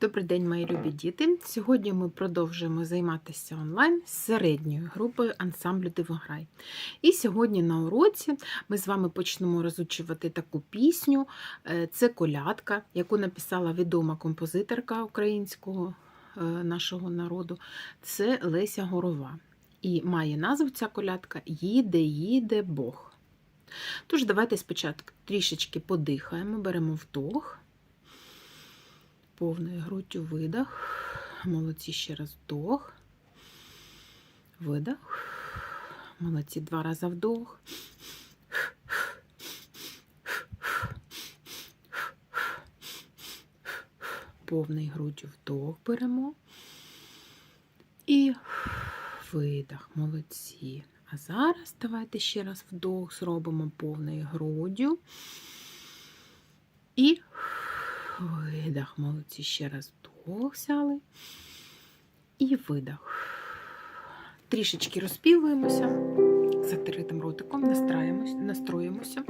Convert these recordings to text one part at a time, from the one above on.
Добрий день, мої любі діти. Сьогодні ми продовжуємо займатися онлайн з середньою групою ансамблю Дивограй. І сьогодні на уроці ми з вами почнемо розучувати таку пісню. Е, Це колядка, яку написала відома композиторка українського е, нашого народу. Це Леся Горова. І має назву ця колядка Їде, їде Бог. Тож, давайте спочатку трішечки подихаємо, беремо вдох. Повною груддю видох. Молодці ще раз вдох. Видох. Молодці два рази вдох. Повний груддю вдох беремо. І видох. Молодці. А зараз давайте ще раз вдох зробимо повною груддю. І видох. Молодці. Ще раз вдох взяли. І видох. Трішечки розпівуємося. Закритим ротиком настроїмося.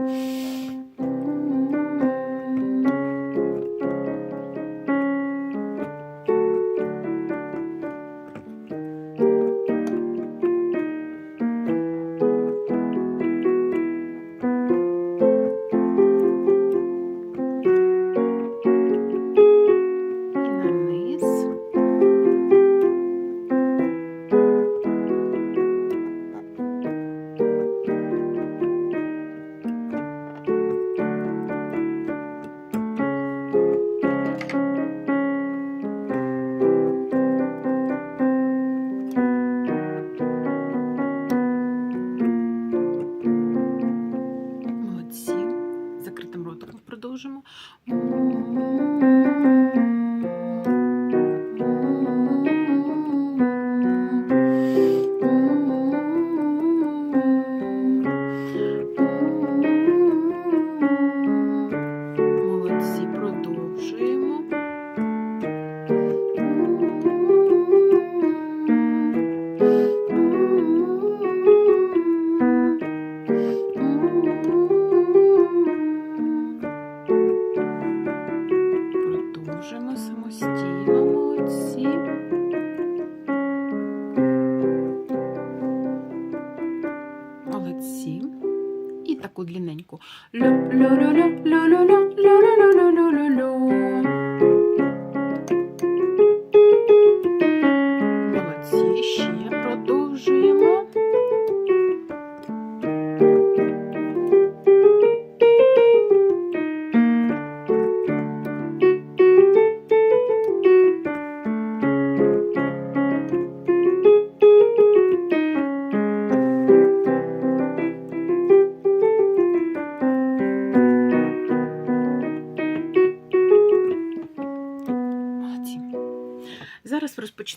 можемо.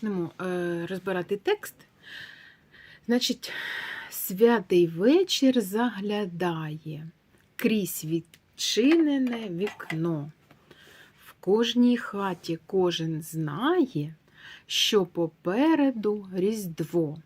Розпочнемо е, розбирати текст. Значить, святий вечір заглядає крізь відчинене вікно. В кожній хаті кожен знає, що попереду Різдво.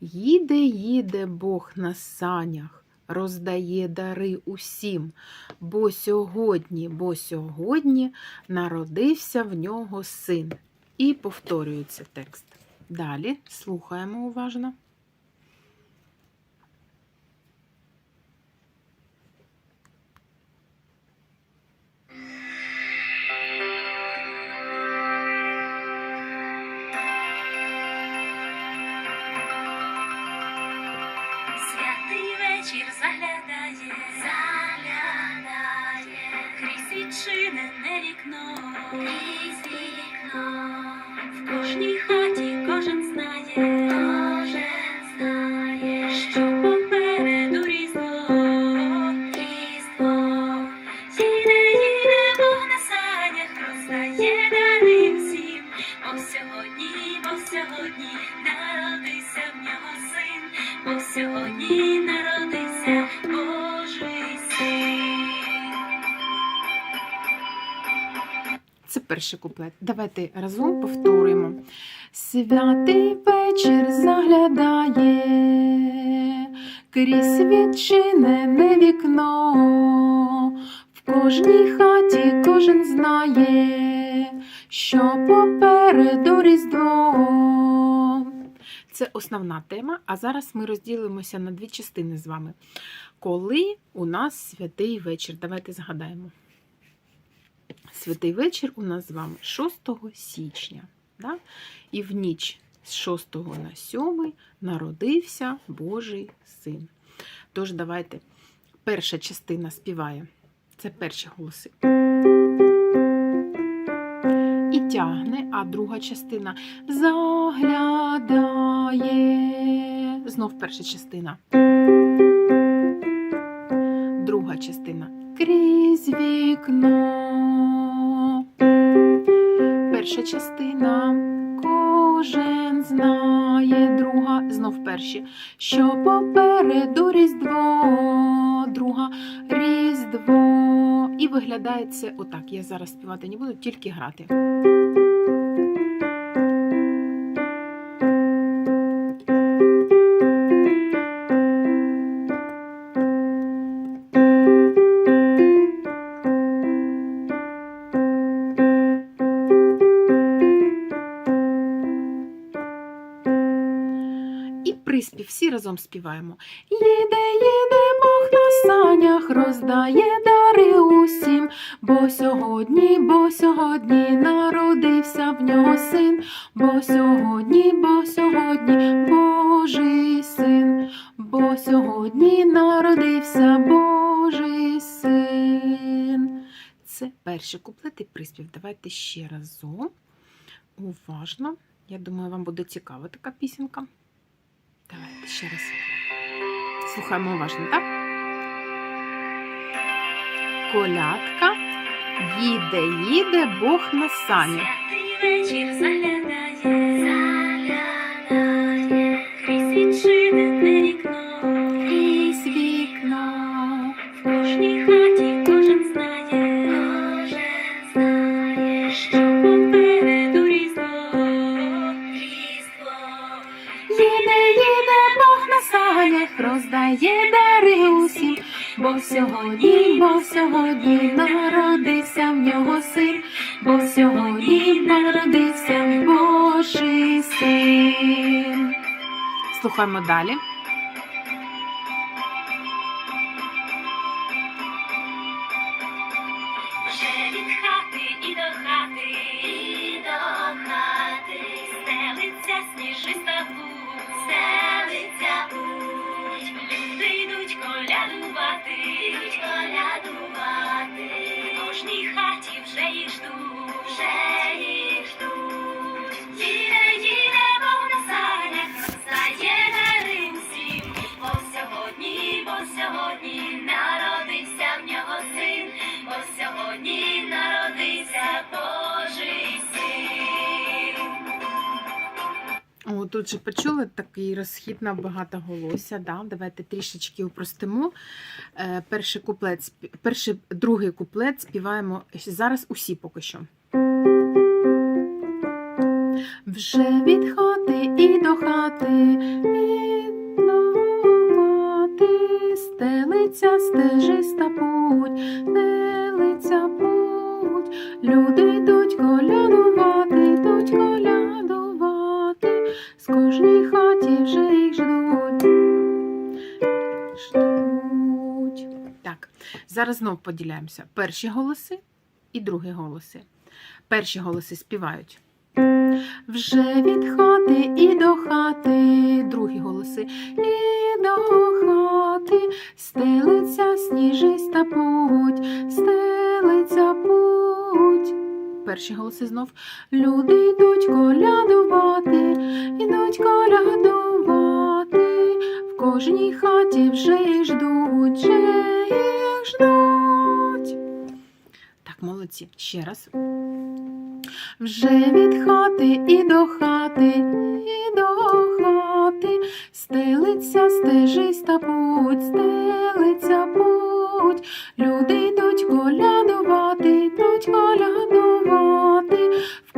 Їде, їде Бог на санях, роздає дари усім, бо сьогодні, бо сьогодні народився в нього син. І повторюється текст. Далі слухаємо уважно. Вечір заглядає, заглядає, крізь відчинене вікно, крізь вікно, Це перший куплет. Давайте разом повторимо. Святий вечір заглядає крізь відчинене вікно. В кожній хаті кожен знає, що попереду Різдво. Це основна тема, а зараз ми розділимося на дві частини з вами. Коли у нас святий вечір? Давайте згадаємо. Святий вечір у нас з вами 6 січня. Да? І в ніч з 6 на 7 народився Божий син. Тож, давайте перша частина співає. Це перші голоси. І тягне, а друга частина заглядає. Знов перша частина. Друга частина крізь вікно. Перша частина кожен знає, друга знов перші, що попереду Різдво, друга Різдво. І виглядає це отак. Я зараз співати не буду, тільки грати. Приспів всі разом співаємо. Їде, їде Бог на санях, роздає дари усім, бо сьогодні, бо сьогодні народився в нього син, бо сьогодні, бо сьогодні Божий син, бо сьогодні народився Божий син. Це перший куплет і приспів. Давайте ще разом. Уважно. Я думаю, вам буде цікава така пісенька. Давайте ще раз. Слухаємо уважно, так? Колядка. Їде, їде Бог на санях. Святий вечір заглядає, Слухаємо далі. Тут же почули такий розхід на багатоголосся. Да? Давайте трішечки упростимо. Е, перший куплет, перший, другий куплет співаємо зараз усі поки що. Вже від хати і до хати, і до стелиться стежиста путь, стелиться путь, люди йдуть колядувати, йдуть колядувати, з кожній хаті вже їх ждуть. Ждуть. Так, зараз знов поділяємося. Перші голоси і другі голоси. Перші голоси співають. Вже від хати і до хати, другі голоси, і до хати, стелиться сніжиста путь, стелиться путь. Перші голоси знов. Люди йдуть колядувати, ідуть колядувати, в кожній хаті вже їх ждуть, вже їх ждуть. Так, молодці. Ще раз. Вже від хати і до хати, і до хати, стелиться стежиста путь, стелиться путь, люди йдуть колядувати, йдуть колядувати,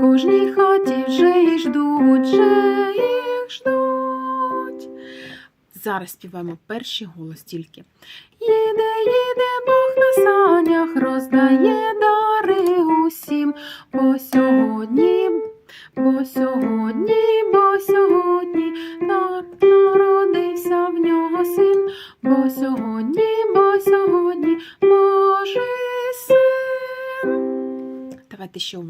кожній хаті вже їх ждуть, вже їх ждуть. Зараз співаємо перший голос тільки. Їде,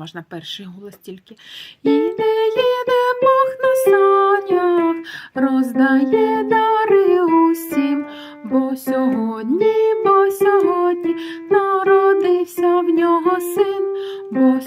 Уважно перший голос тільки. Їде, їде Бог на санях, роздає дари усім, бо сьогодні, бо сьогодні народився в нього син, бо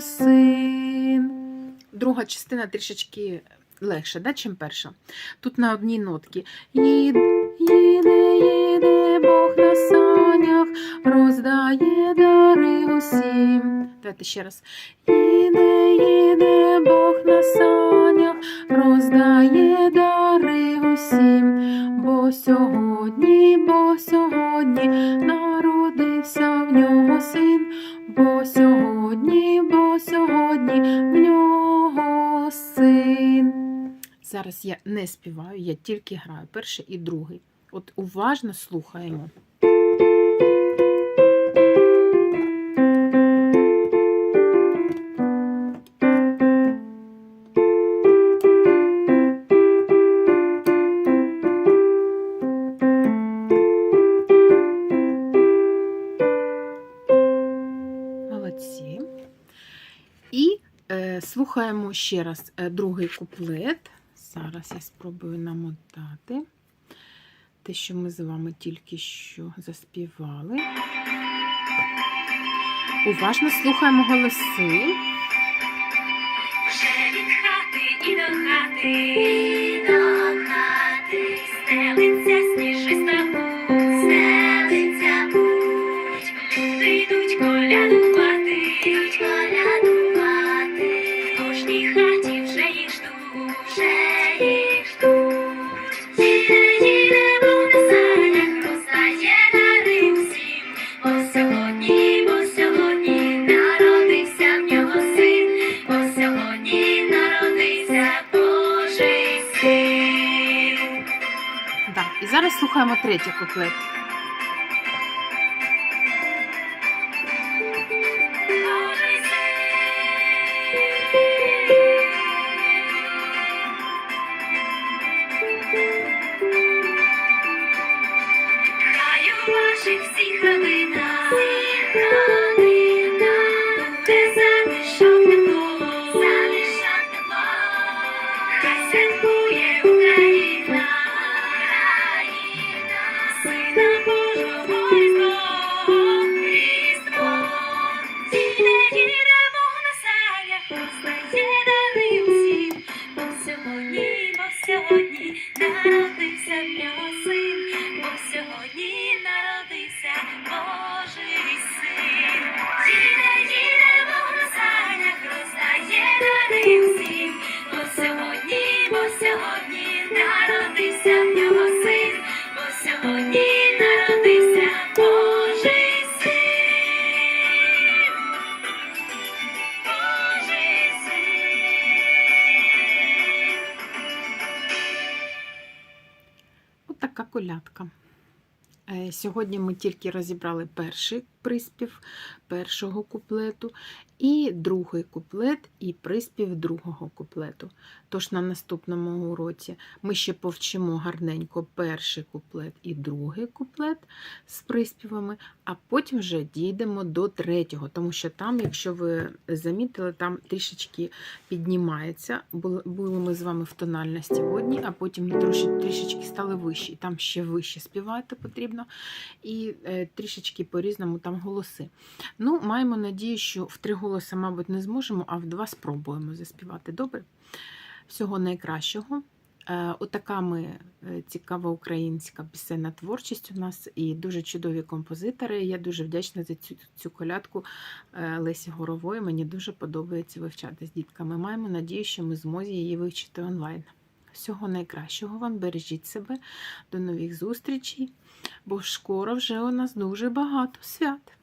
син. Друга частина трішечки легша, да, чим перша. Тут на одній нотці. Їде, їде, їде Бог на санях, роздає дари усім. Давайте ще раз. Їде, їде Бог на санях, роздає дари усім, бо сьогодні, бо сьогодні народився в нього син, бо сьогодні, Зараз я не співаю, я тільки граю перший і другий. От уважно слухаємо. Е, слухаємо ще раз е, другий куплет. Зараз я спробую намотати те, що ми з вами тільки що заспівали. Уважно слухаємо голоси. Вже від хати і до хати, до хати, стелиться сніжиста слухаємо третій куплет. Народився в син, бо сьогодні народився Божий син. Божий син. От колядка. Е, Сьогодні ми тільки розібрали перший приспів першого куплету, і другий куплет, і приспів другого куплету. Тож на наступному уроці ми ще повчимо гарненько перший куплет і другий куплет з приспівами, а потім вже дійдемо до третього, тому що там, якщо ви замітили, там трішечки піднімається. Були ми з вами в тональності в одній, а потім трішечки стали вищі. Там ще вище співати потрібно. І е, трішечки по-різному там голоси. Ну, маємо надію, що в три голоси, мабуть, не зможемо, а в два спробуємо заспівати. Добре? Всього найкращого. Е, Отака ми е, цікава українська пісенна творчість у нас і дуже чудові композитори. Я дуже вдячна за цю, цю колядку е, Лесі Горової. Мені дуже подобається вивчати з дітками. Маємо надію, що ми зможемо її вивчити онлайн. Всього найкращого вам, бережіть себе, до нових зустрічей, бо скоро вже у нас дуже багато свят.